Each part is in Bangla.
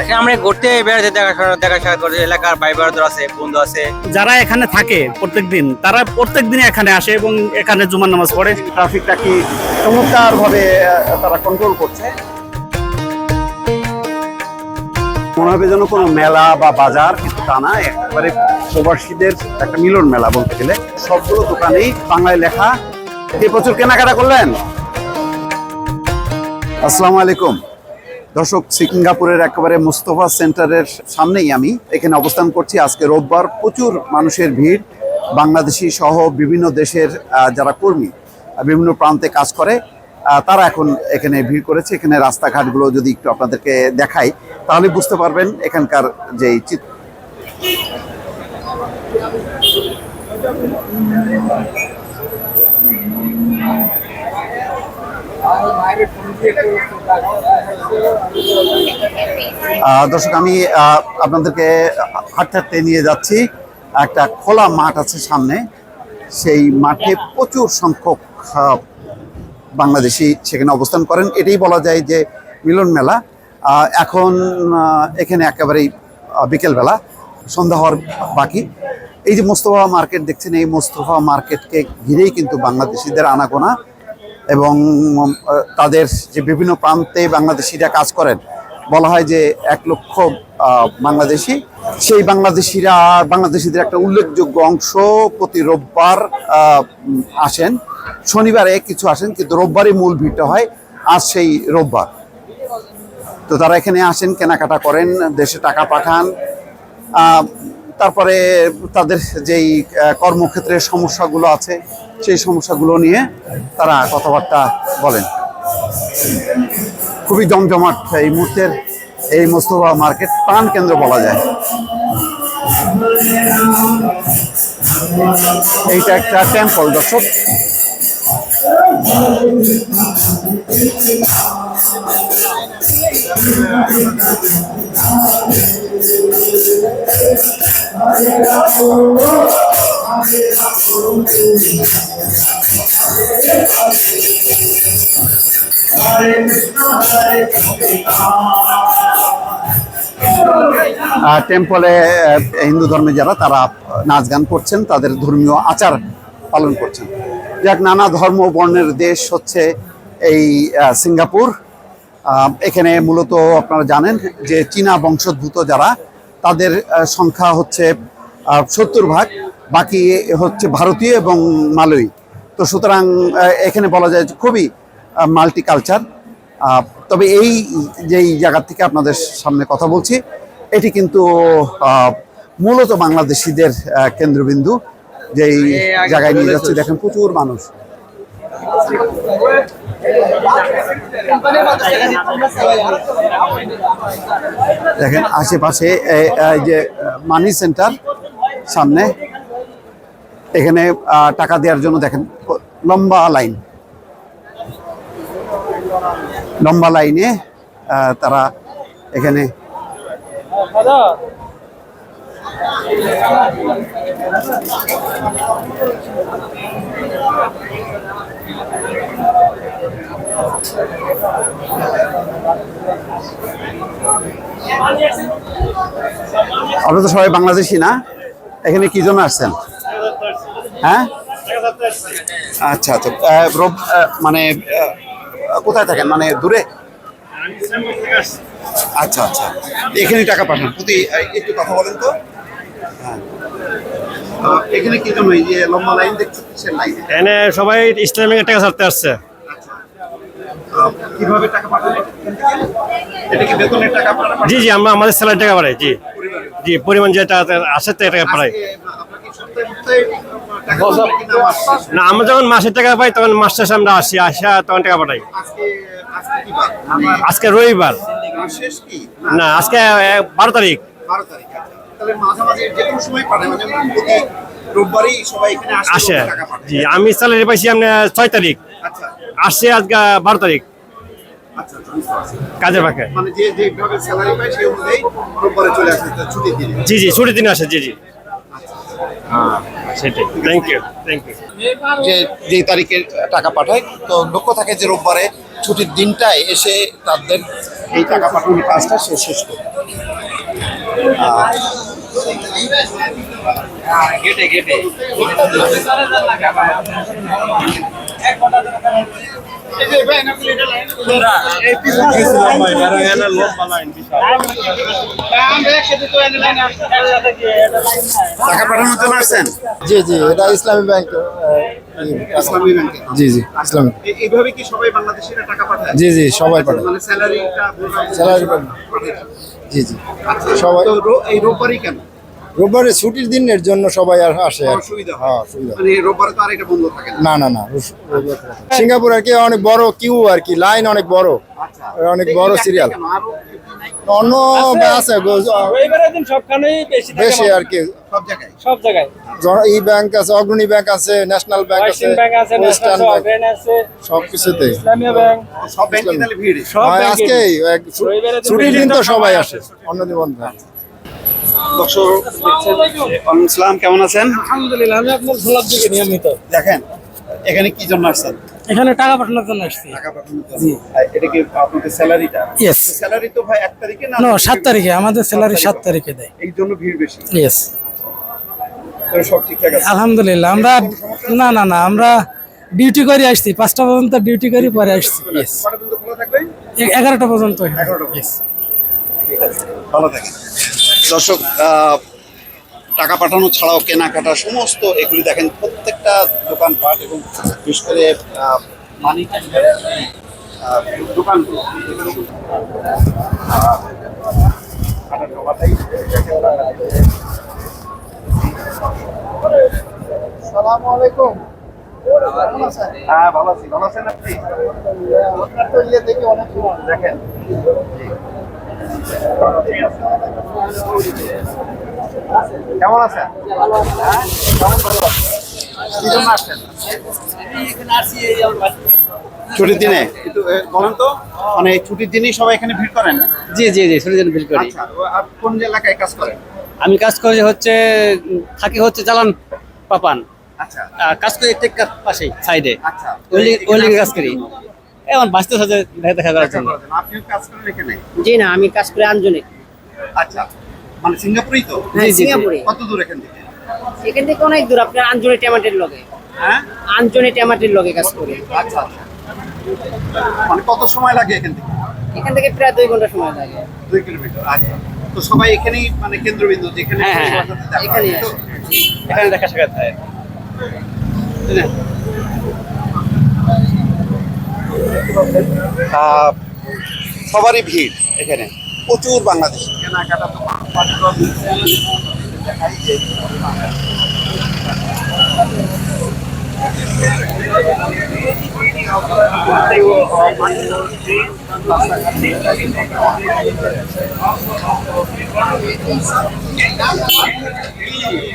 এখানে আমরা ঘুরতে বেড়াতে দেখাশোনা দেখাশোনা করছি এলাকার ভাই ব্রাদার আছে বন্ধু আছে। যারা এখানে থাকে প্রত্যেকদিন তারা প্রত্যেকদিন এখানে আসে এবং এখানে জুমার নামাজ পড়ে। ট্রাফিকটা কি চমৎকার ভাবে তারা কন্ট্রোল করছে। মনে হবে যেন কোনো মেলা বা বাজার কিন্তু তা না একেবারে প্রবাসীদের একটা মিলন মেলা বলতে গেলে। সবগুলো দোকানেই বাংলায় লেখা। এই প্রচুর কেনাকাটা করলেন? আসসালামু আলাইকুম। দর্শক সিঙ্গাপুরের একেবারে মুস্তফা সেন্টারের সামনেই আমি এখানে অবস্থান করছি। আজকে রোববার প্রচুর মানুষের ভিড়। বাংলাদেশি সহ বিভিন্ন দেশের যারা কর্মী বিভিন্ন প্রান্তে কাজ করে তারা এখন এখানে ভিড় করেছে। এখানে রাস্তাঘাটগুলো যদি একটু আপনাদেরকে দেখাই তাহলে বুঝতে পারবেন এখানকার যে চিত্র। আহ, দর্শক, আমি আপনাদেরকে হাঁটতে হাঁটতে নিয়ে যাচ্ছি। একটা খোলা মাঠ আছে সামনে। সেই মাঠে প্রচুর সংখ্যক বাংলাদেশি সেখানে অবস্থান করেন। এটাই বলা যায় যে মিলন মেলা। এখন এখানে একেবারেই বিকেলবেলা সন্ধ্যা হওয়ার বাকি। এই যে মোস্তফা মার্কেট, দেখছেন এই মোস্তফা মার্কেটকে ঘিরেই কিন্তু বাংলাদেশিদের আনাগোনা। এবং তাদের যে বিভিন্ন প্রান্তে বাংলাদেশিরা কাজ করেন, বলা হয় যে এক লক্ষ বাংলাদেশি। সেই বাংলাদেশিরা বাংলাদেশিদের একটা উল্লেখযোগ্য অংশ প্রতি রোববার আসেন। শনিবারে কিছু আসেন, কিন্তু রোববারই মূল ভিড়টা হয় আজ সেই রোববার। তো তারা এখানে আসেন, কেনাকাটা করেন, দেশে টাকা পাঠান। তারপরে তাদের যেই কর্মক্ষেত্রের সমস্যাগুলো আছে সেই সমস্যাগুলো নিয়ে তারা কথাবার্তা বলেন। খুবই জমজমাট এই মুহূর্তের এই মোস্তফা মার্কেট প্রাণ কেন্দ্র বলা যায়। এইটা একটা টেম্পল দর্শক। আহ, টেম্পলে হিন্দু ধর্মে যারা, তারা নাচ গান করছেন, তাদের ধর্মীয় আচার পালন করছেন। যাক, নানা ধর্ম বর্ণের দেশ হচ্ছে এই সিঙ্গাপুর। এখানে মূলত আপনারা জানেন যে চীনা বংশোদ্ভূত যারা, তাদের সংখ্যা হচ্ছে সত্তর ভাগ বাকি হচ্ছে ভারতীয় এবং মালয়ী। তো সুতরাং এখানে বলা যায় খুবই মাল্টি কালচার তবে এই, যেই জায়গা থেকে আপনাদের সামনে কথা বলছি, এটি কিন্তু মূলত বাংলাদেশিদের কেন্দ্রবিন্দু। যেই জায়গায় নিয়ে যাচ্ছে, দেখেন প্রচুর মানুষ। দেখেন, আশেপাশে যে, মানি সেন্টার সামনে। এখানে টাকা দেওয়ার জন্য দেখেন, লম্বা লাইন। লম্বা লাইনে তারা এখানে আমরা তো সবাই বাংলাদেশি না। এখানে কি জন্য আসছেন? হ্যাঁ? আচ্ছা আচ্ছা। মানে কোথায় থাকেন? মানে দূরে? আচ্ছা আচ্ছা। এখানে টাকা পাঠান। প্রতি একটু কথা বলেন তো। হ্যাঁ। এখানে কি জন্য এই যে লম্বা লাইন দেখছ কিসের লাইন? এনে সবাই ইসলামিক টাকা ছাড়তে আসছে। কীভাবে টাকা পাঠান এটা কি বেতনের টাকা জি জি আমরা আমাদের স্যালারি টাকা পাঠাই জি। জি পরিমাণ যে টাকা আসে টাকা আপনারা শেষে? না আমরা যখন মাসের টাকা পাই তখন মাস শেষে আমরা আসি আসা তখন টাকা পাঠাই। আজকে আজকে কি বার? আজকে রবিবার। মাস শেষ কি? না আজকে বারো তারিখ। আচ্ছা। তাহলে মাঝামাঝি যে কোনো সময় পাঠায় মানে প্রতি রোববারই সবাই এখানে আসে জি আমি স্যালারি পাইছি আমরা ছয় তারিখ। আচ্ছা। আসছে আজকে বারো তারিখ। আচ্ছা আচ্ছা, বুঝতে পারছি। কাজে ফাঁকে। মানে যে যেভাবে স্যালারি পায় সেই অনুযায়ী চলে আসে ছুটির দিনে। জি জি ছুটির দিন আসে জি জি। সেটাই। থ্যাংক ইউ থ্যাংক ইউ যে যেই তারিখে টাকা পাঠায় তো লক্ষ্য থাকে যে রোববারে ছুটির দিনটায় এসে তাদের এই টাকা পাঠানোর কাজটা সে শেষ করে। আহ, টাকা পাঠানোর জন্য আসছেন? জি জি এটা ইসলামী ব্যাংক ইসলামী ব্যাংকে। জি জি ইসলামী। এইভাবে কি সবাই বাংলাদেশিরা টাকা পাঠায়? জি জি সবাই পাঠায়। মানে স্যালারিটা স্যালারি জি জি। সবাই এই রোববারই কেন? রোববারে ছুটির দিনের জন্য সবাই আর আসে আর কি। হ্যাঁ। সুবিধা মানে রোববারে তো আর এটা বন্ধ থাকে না। না না। সিঙ্গাপুর আর কি অনেক বড় কিউ আর কি লাইন অনেক বড়। আচ্ছা। অনেক বড় সিরিয়াল। অন্য আছে। বেশি আর কি। সব জায়গায়? সব জায়গায়। ই ব্যাংক আছে অগ্রণী ব্যাংক আছে ন্যাশনাল ব্যাংক আছে ওয়েস্টার্ন ব্যাংক আছে সব কিছুতে ইসলামীয় ব্যাংক। সব ব্যাংকে তাহলে ভিড়। সব আজকে ছুটির দিন তো সবাই সবাই আসে অন্য দিন বন্ধ দর্শক কেমন আছেন? আলহামদুলিল্লাহ আমি আপনার ভোলার দিকে নিয়মিত। দেখেন এখানে কি জন্য আসছেন? এখানে টাকা পাঠানোর জন্য আসছি। টাকা পাঠানোর জন্য। এটা কি আপনাদের স্যালারিটা? ইয়েস স্যালারি তো ভাই এক তারিখে না? নো সাত তারিখে আমাদের স্যালারি তারিখে। দেয়। এই জন্য ভিড় বেশি। ইয়েস সব ঠিকঠাক আছে? আলহামদুলিল্লাহ আমরা না না না আমরা ডিউটি করে আসছি। পাঁচটা পর্যন্ত ডিউটি করে পরে আসছি। এগারোটা পর্যন্ত। এগারোটা ভালো থাকেন। দর্শক টাকা পাঠানো ছাড়াও কেনাকাটা সমস্ত এগুলি দেখেন প্রত্যেকটা দোকানপাট এবং বিশেষ করে মানি দেখেন। সালাম আলাইকুম। আছেন? হ্যাঁ ভালো আছি। ভালো আছেন আপনি? আপনার তো ইয়ে দেখি অনেক দেখেন। কেমন আছেন? ছুটির দিনে? কিন্তু বলেন তো। মানে ছুটির দিনেই সবাই এখানে ভিড় করেন? জি জি জি সুরিজন বিল করি। আচ্ছা কোন এলাকায় কাজ করেন? আমি কাজ করি হচ্ছে থাকি হচ্ছে চালান পাপান। আচ্ছা। কাজ করি টেক্কার পাশেই সাইডে। আচ্ছা ওলি কাজ করি। এখন বাঁচতে সাথে দেখা করার জন্য। আপনিও কাজ করেন এখানে? জি না আমি কাজ করি আঞ্জনে আচ্ছা মানে সিঙ্গাপুরেই তো? হ্যাঁ। সিঙ্গাপুরে। কত দূর এখান থেকে? এখান থেকে অনেক দূর আপনার আঞ্জনে ট্যামাটের লগে। হ্যাঁ? আঞ্জনে ট্যামাটের লগে কাজ করি। আচ্ছা আচ্ছা। মানে কত সময় লাগে এখান থেকে? এখান থেকে প্রায় দুই ঘণ্টা সময় লাগে। দুই কিলোমিটার আচ্ছা। তো সবাই এখানেই মানে কেন্দ্রবিন্দু যেখানে হ্যাঁ, হ্যাঁ। এখানে দেখা সাক্ষাৎ হয়। সবারই ভিড় এখানে। প্রচুর বাংলাদেশ। কেনাকাটা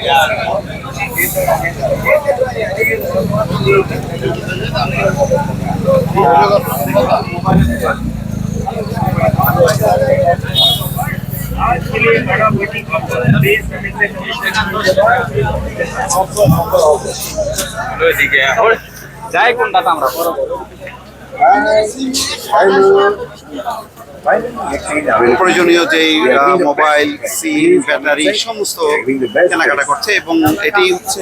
Yeah. যাই কোনটা আমরা প্রয়োজনীয় যেই আহ, মোবাইল সিম ব্যাটারি সমস্ত কেনাকাটা করছে এবং এটাই হচ্ছে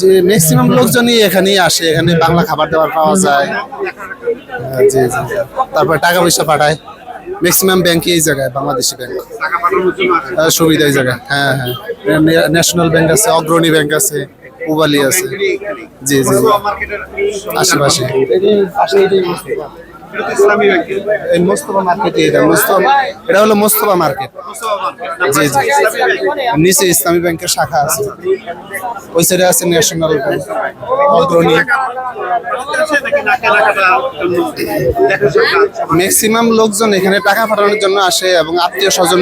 যে ম্যাক্সিমাম লোকজনই এখানেই আসে এখানে বাংলা খাবার দাবার পাওয়া যায়। জি জি তারপর টাকা পয়সা পাঠায়। ম্যাক্সিমাম ব্যাংক এই জায়গায় বাংলাদেশি ব্যাংক। সুবিধা এই জায়গায়। হ্যাঁ হ্যাঁ। ন্যাশনাল ব্যাংক আছে অগ্রণী ব্যাংক আছে পুবালি আছে। জি, জি, আশেপাশে। এই মোস্তফা মার্কেট এটা মোস্তফা এটা হলো মোস্তফা মার্কেট। জি জি নিচে ইসলামী ব্যাংকের শাখা আছে। ওই সাইডে আছে ন্যাশনাল ব্যাংক অগ্রণী ম্যাক্সিমাম লোকজন এখানে টাকা পাঠানোর জন্য আসে এবং আত্মীয় স্বজন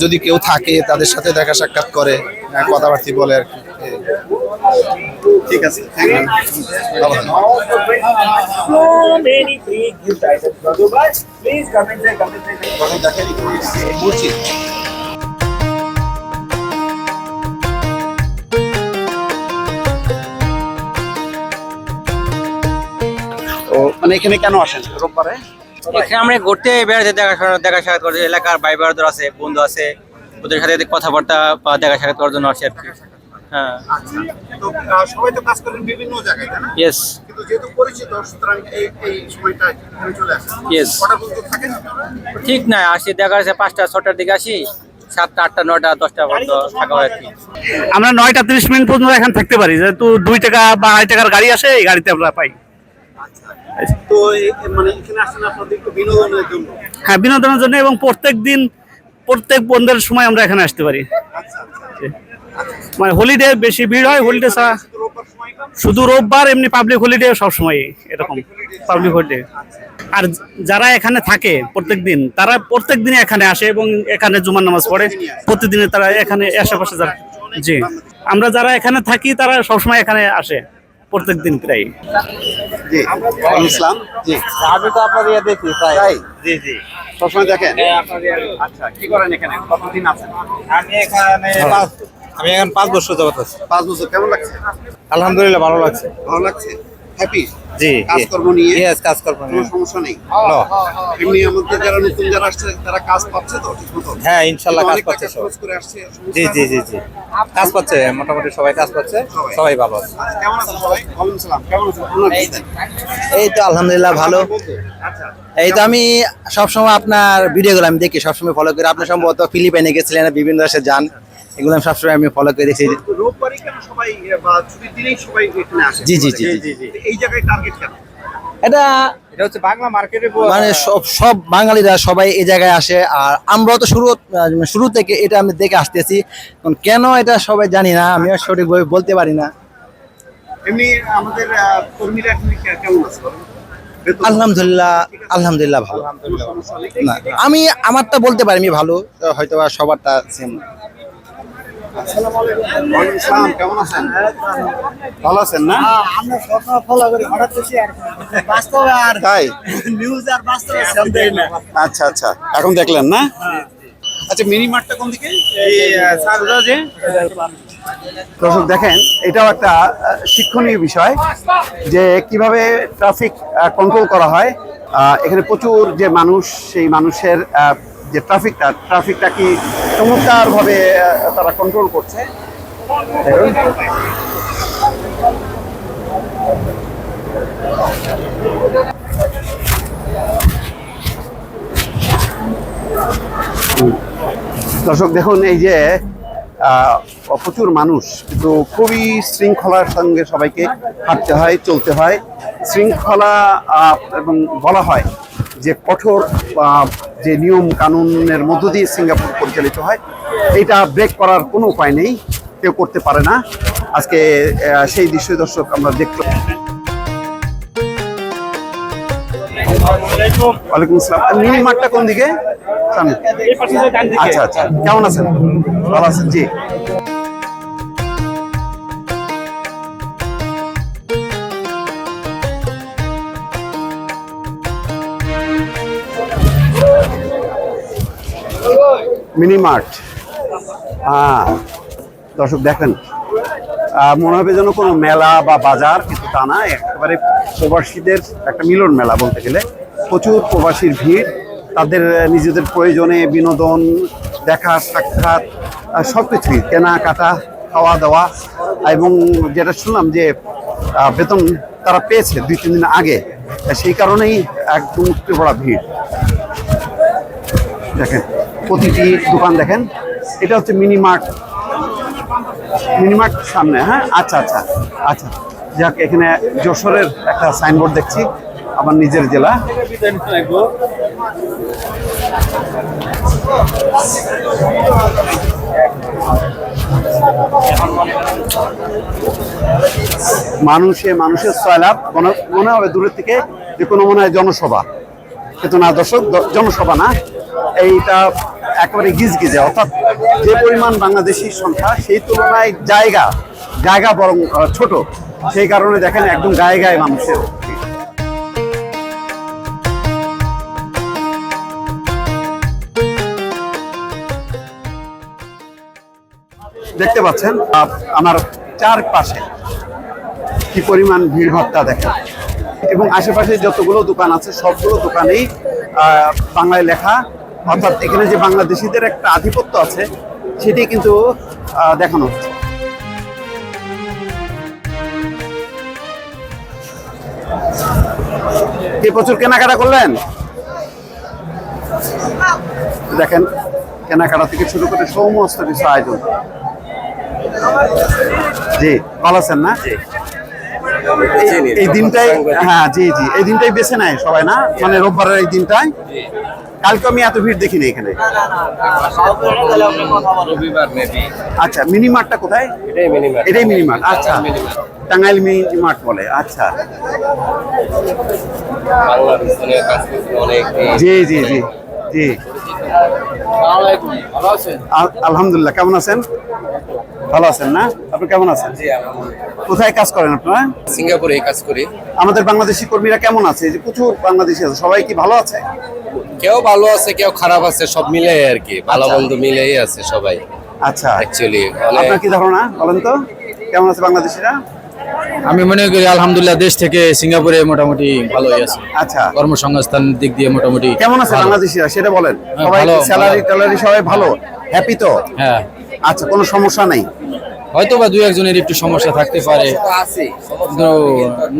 যদি কেউ থাকে তাদের সাথে দেখা সাক্ষাৎ করে আহ, কথাবার্তি বলে আর কি। ঠিক আছে মানে এখানে কেন আসেন? রোববারে? এখানে আমরা ঘুরতে বেড়াতে দেখাশোনা দেখা সাক্ষাৎ করছি এলাকার ভাই আছে, বন্ধু আছে, ওদের সাথে কথাবার্তা বা দেখা সাক্ষাৎ করার জন্য আসি আর কি। হ্যাঁ। তো সবাই তো কাজ করেন বিভিন্ন জায়গায় তাই না? ইয়েস কিন্তু যেহেতু পরিচিত সুতরাং এই এই সময়টা চলে আসেন Yes. কটা পর্যন্ত থাকেন? ঠিক না আসি দেখা যাচ্ছে পাঁচটা ছটার দিকে আসি। সাতটা আটটা নয়টা দশটা পর্যন্ত থাকা হয় আর কি। আমরা নয়টা তিরিশ মিনিট পর্যন্ত এখানে থাকতে পারি যেহেতু দুই টাকা বা আড়াই টাকার গাড়ি আসে এই গাড়িতে আমরা পাই। তো মানে এখানে আসেন আপনাদের একটু বিনোদনের জন্য? হ্যাঁ বিনোদনের জন্য এবং প্রত্যেক দিন প্রত্যেক বন্ধের সময় আমরা এখানে আসতে পারি। মানে হলিডে বেশি ভিড় হয় হলিডে ছাড়া শুধু রোববার এমনি পাবলিক হলিডে সবসময় এরকম পাবলিক হলিডে আর যারা এখানে থাকে প্রত্যেক দিন তারা প্রত্যেক দিন এখানে আসে এবং এখানে জুমার নামাজ পড়ে। প্রতিদিনে তারা এখানে আশেপাশে যারা জি। আমরা যারা এখানে থাকি তারা সবসময় এখানে আসে প্রত্যেক দিন প্রায়। জি। ওয়ালাইকুম জি। আমি তো আপনার ইয়ে দেখি তাই তাই? জি জি। সবসময় দেখেন? আচ্ছা কি করেন এখানে? কতদিন আছেন? আমি এখানে আমি এখন পাঁচ বছর যাবত আছি। পাঁচ বছর কেমন লাগছে? আলহামদুলিল্লাহ ভালো লাগছে। ভালো লাগছে? হ্যাপি জি কাজকর্ম নিয়ে? ইয়েস কাজ করব সমস্যা নেই? এমনি আমাদের যারা নতুন যারা আসছে তারা কাজ পাচ্ছে তো ঠিক মতো হ্যাঁ ইনশাল্লাহ কাজ পাচ্ছে সব করে আসছে জি জি জি জি। কাজ পাচ্ছে মোটামুটি সবাই কাজ পাচ্ছে সবাই। ভালো আছে। কেমন আছেন সবাই? ওয়ালাইকুম সালাম কেমন আছেন? আপনার কি দেন? এই তো আলহামদুলিল্লাহ ভালো। আচ্ছা। এই তো আমি সবসময় আপনার ভিডিও ভিডিওগুলো আমি দেখি সবসময় ফলো করি। আপনি সম্ভবত ফিলিপাইনে গেছিলেন বিভিন্ন দেশে যান। এগুলো আমি সবসময় আমি ফলো করে দেখছি রোববারই কেন সবাই বা ছুটির দিনেই সবাই এখানে আসে? জি, জি, জি, জি, এই জায়গায় টার্গেট কেন? এটা এটা হচ্ছে বাংলা মার্কেটে মানে সব সব বাঙালিরা সবাই এই জায়গায় আসে। আর আমরাও তো শুরু শুরু থেকে এটা আমি দেখে আসতেছি। কেন এটা সবাই জানি না আমিও সঠিকভাবে বলতে পারি না। এমনি আমাদের কর্মীরা এখানে কেমন আছে আলহামদুলিল্লাহ আলহামদুলিল্লাহ ভালো? না আমি আমারটা বলতে পারি আমি ভালো হয়তো বা সবারটা সেম আসসালাম, কেমন আছেন? ভালো আছেন না? আমরা সবসময় ফলো করি হঠাৎ করছি আর বাস্তবে আর তাই? নিউজ আর বাস্তবে সন্দেহ না। আচ্ছা আচ্ছা এখন দেখলেন না? আচ্ছা মিনি মার্টটা কোন দিকে? দর্শক দেখেন এটাও একটা শিক্ষণীয় বিষয় যে কীভাবে ট্রাফিক কন্ট্রোল করা হয়। এখানে প্রচুর যে মানুষ সেই মানুষের যে ট্রাফিকটা ট্রাফিকটা কি চমৎকারভাবে তারা কন্ট্রোল করছে। দর্শক, দেখুন, এই যে প্রচুর মানুষ, কিন্তু খুবই শৃঙ্খলার সঙ্গে সবাইকে হাঁটতে হয়, চলতে হয়। শৃঙ্খলা এবং বলা হয় যে কঠোর যে নিয়ম কানুনের মধ্য দিয়ে সিঙ্গাপুর পরিচালিত হয় এটা ব্রেক করার কোনো উপায় নেই কেউ করতে পারে না। আজকে সেই দৃশ্য দর্শক আমরা দেখতে ওয়ালাইকুম। আসসালাম। মিনি মাঠটা কোন দিকে? সামনে। আচ্ছা আচ্ছা। কেমন আছেন? ভালো আছেন? জি। মিনি মার্ট হ্যাঁ দর্শক দেখেন মনে হবে যেন কোনো মেলা বা বাজার, কিন্তু তা না, একেবারে প্রবাসীদের একটা মিলন মেলা বলতে গেলে। প্রচুর প্রবাসীর ভিড়, তাদের নিজেদের প্রয়োজনে বিনোদন, দেখা, সাক্ষাৎ সব কিছুই কেনাকাটা খাওয়া দাওয়া এবং যেটা শুনলাম যে বেতন তারা পেয়েছে দুই, তিন দিন আগে, সেই কারণেই একদম উঠতে পড়া ভিড়। দেখেন প্রতিটি দোকান দেখেন। এটা হচ্ছে মিনি মার্ট মিনিমার্ট সামনে হ্যাঁ? আচ্ছা আচ্ছা আচ্ছা। যাক, এখানে যশোরের একটা সাইনবোর্ড দেখছি, আমার নিজের জেলা। মানুষে মানুষের সয়লাভ মনে মনে হবে দূরের থেকে যে কোনো মনে হয় জনসভা। কিন্তু না, দর্শক জনসভা না। এইটা একেবারে গিজ গিজে অর্থাৎ যে পরিমাণ বাংলাদেশির সংখ্যা, সেই তুলনায় জায়গা জায়গা বরং ছোট। সেই কারণে দেখেন একদম গায়ে গায়ে মানুষের দেখতে পাচ্ছেন আমার চারপাশে কি পরিমাণ ভিড় ভাট্টা দেখেন। এবং আশেপাশে যতগুলো দোকান আছে, সবগুলো দোকানেই বাংলায় লেখা অর্থাৎ এখানে যে বাংলাদেশিদের একটা আধিপত্য আছে সেটি কিন্তু দেখানো হচ্ছে। কি প্রচুর কেনাকাটা করলেন? দেখেন কেনাকাটা থেকে শুরু করে সমস্ত কিছু আয়োজন। জি ভালো আছেন না? এই দিনটাই হ্যাঁ জি জি। এই দিনটাই বেছে নেয় সবাই না? মানে রোববারের এই দিনটাই? কালকে আমি এত ভিড় দেখিনি এখানে। আচ্ছা মিনি মার্টটা কোথায়? এটাই মিনি মার্ট আচ্ছা। টাঙ্গাইল মিনি মার্ট বলে আচ্ছা। জি জি জি জি। আল- আলহামদুলিল্লাহ কেমন আছেন? ভালো আছেন না? আপনি কেমন আছেন? কোথায় কাজ করেন আপনারা? সিঙ্গাপুরে কাজ করি। আমাদের বাংলাদেশি কর্মীরা কেমন আছে? এই যে প্রচুর বাংলাদেশি আছে সবাই কি ভালো আছে? কেউ ভালো আছে কেউ খারাপ আছে সব মিলে আর কি। ভালো মন্দ মিলেই আছে সবাই। আচ্ছা। অ্যাকচুয়ালি আপনার কি ধারণা বলেন তো? কেমন আছে বাংলাদেশিরা? আমি মনে করি আলহামদুলিল্লাহ দেশ থেকে সিঙ্গাপুরে মোটামুটি ভালোই আছে। আচ্ছা। কর্মসংস্থান দিক দিয়ে মোটামুটি কেমন আছে। বাংলাদেশিরা? সেটা বলেন। সবাই ভালো, স্যালারি। ট্যালারি সবাই ভালো? হ্যাপি তো? হ্যাঁ। আচ্ছা কোনো সমস্যা নাই? হয়তো বা দুই একজনের একটু সমস্যা থাকতে পারে।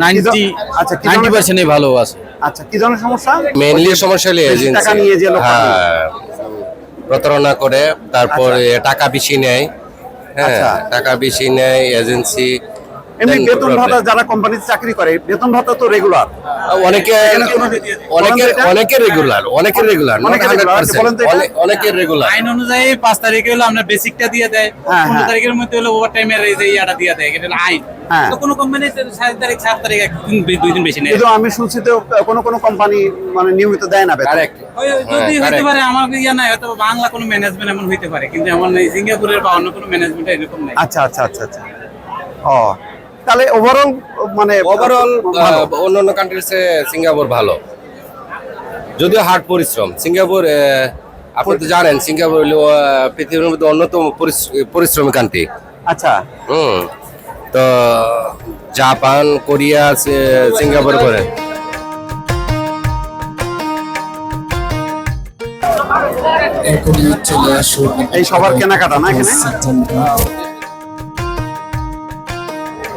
নাইনটি আচ্ছা, নাইনটি পার্সেন্টই ভালো আছে। আচ্ছা কি ধরনের সমস্যা? মেইনলি সমস্যা হলো এজেন্সি টাকা নিয়ে যে লোক হ্যাঁ। প্রতারণা করে তারপরে টাকা বেশি নেয়। হ্যাঁ আচ্ছা। টাকা বেশি নেয় এজেন্সি এমনি বেতন ভাতা যারা কোম্পানিতে চাকরি করে বেতন ভাতা তো রেগুলার অনেকে অনেকে অনেকে রেগুলার অনেকে রেগুলার অনেকে regular, বলেন তো এটা। অনেকে রেগুলার আইন অনুযায়ী পাঁচ তারিখে হলো আমরা বেসিকটা দিয়ে দেয় হ্যাঁ, পনেরো হ্যাঁ। তারিখের মধ্যে হলো ওভার টাইমের এই যে ইয়াটা দিয়ে দেয় এটা আইন। হ্যাঁ। তো কোনো কোম্পানি সাত তারিখ সাত তারিখ একদিন দুই দিন বেশি নেয়। কিন্তু আমি শুনছি তো কোনো কোনো কোম্পানি মানে নিয়মিত দেয় না কারেক্ট যদি হইতে পারে আমার ইয়া নাই হয়তো বাংলা কোনো ম্যানেজমেন্ট এমন হইতে পারে কিন্তু এমন নেই সিঙ্গাপুরের বা অন্য কোনো ম্যানেজমেন্ট এরকম নাই। আচ্ছা আচ্ছা আচ্ছা আচ্ছা। ও। তাহলে ওভারঅল মানে ওভারঅল। অন্য অন্য কান্ট্রিসে সিঙ্গাপুর ভালো। যদিও হার্ড পরিশ্রম। সিঙ্গাপুর আপনি তো জানেন সিঙ্গাপুর হলো পৃথিবীর মধ্যে অন্যতম পরিশ- পরিশ্রমী কান্ট্রি আচ্ছা। হুম তো জাপান কোরিয়া সিঙ্গাপুর করে। এই সবার কেনাকাটা না এখানে?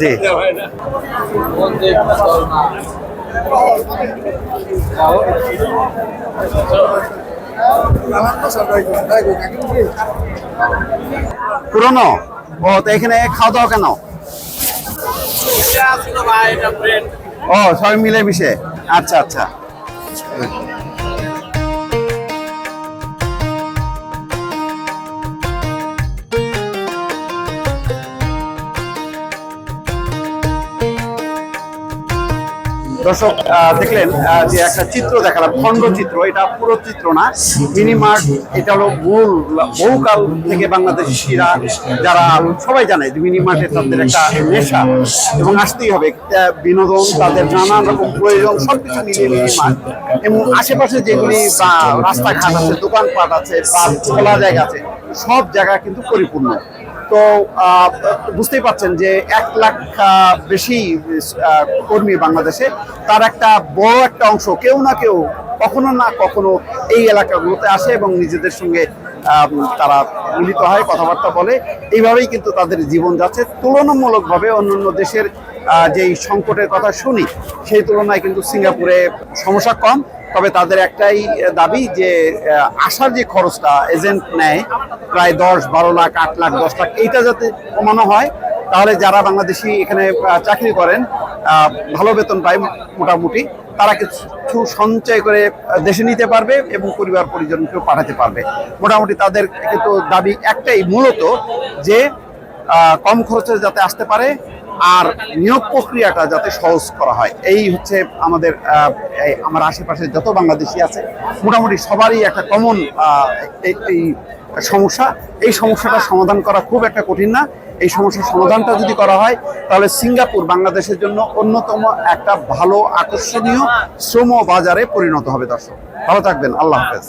জি। পুরনো? ও তো এখানে খাওয়া দাওয়া কেন ও সবাই মিলে মিশে। আচ্ছা আচ্ছা। দর্শক দেখলেন যে একটা চিত্র দেখালাম, খণ্ড চিত্র, এটা পুরো চিত্র না মিনি এটা হলো মূল, বহুকাল থেকে বাংলাদেশিরা যারা সবাই জানে যে মিনি মার্টের তাদের একটা নেশা, এবং আসতেই হবে বিনোদন, তাদের নানান রকম প্রয়োজন, সবকিছু মিলিয়ে মিনি এবং আশেপাশে যেগুলি রাস্তাঘাট আছে, দোকানপাট আছে, বা খোলা জায়গা আছে, সব জায়গা কিন্তু পরিপূর্ণ। তো বুঝতেই পারছেন যে এক লাখ বেশি কর্মী বাংলাদেশে। তার একটা বড় একটা অংশ কেউ না কেউ কখনো না কখনো এই এলাকাগুলোতে আসে এবং নিজেদের সঙ্গে তারা মিলিত হয়, কথাবার্তা বলে। এইভাবেই কিন্তু তাদের জীবন যাচ্ছে। তুলনামূলকভাবে অন্যান্য দেশের যেই সংকটের কথা শুনি, সেই তুলনায় কিন্তু সিঙ্গাপুরে সমস্যা কম। তবে তাদের একটাই দাবি যে আসার যে খরচটা এজেন্ট নেয় প্রায় দশ, বারো লাখ, আট লাখ, দশ লাখ, এইটা যাতে কমানো হয়, তাহলে যারা বাংলাদেশি এখানে চাকরি করেন ভালো বেতন পায় মোটামুটি, তারা কিছু সঞ্চয় করে দেশে নিতে পারবে এবং পরিবার পরিজনকেও পাঠাতে পারবে। মোটামুটি তাদের কিন্তু দাবি একটাই, মূলত যে কম খরচে যাতে আসতে পারে আর নিয়োগ প্রক্রিয়াটা যাতে সহজ করা হয়। এই হচ্ছে আমাদের আমার আশেপাশে যত বাংলাদেশি আছে, মোটামুটি সবারই একটা কমন এই সমস্যা। এই সমস্যাটা সমাধান করা খুব একটা কঠিন না। এই সমস্যার সমাধানটা যদি করা হয়, তাহলে সিঙ্গাপুর বাংলাদেশের জন্য অন্যতম একটা ভালো আকর্ষণীয় শ্রম বাজারে পরিণত হবে দর্শক। ভালো থাকবেন। আল্লাহ হাফেজ।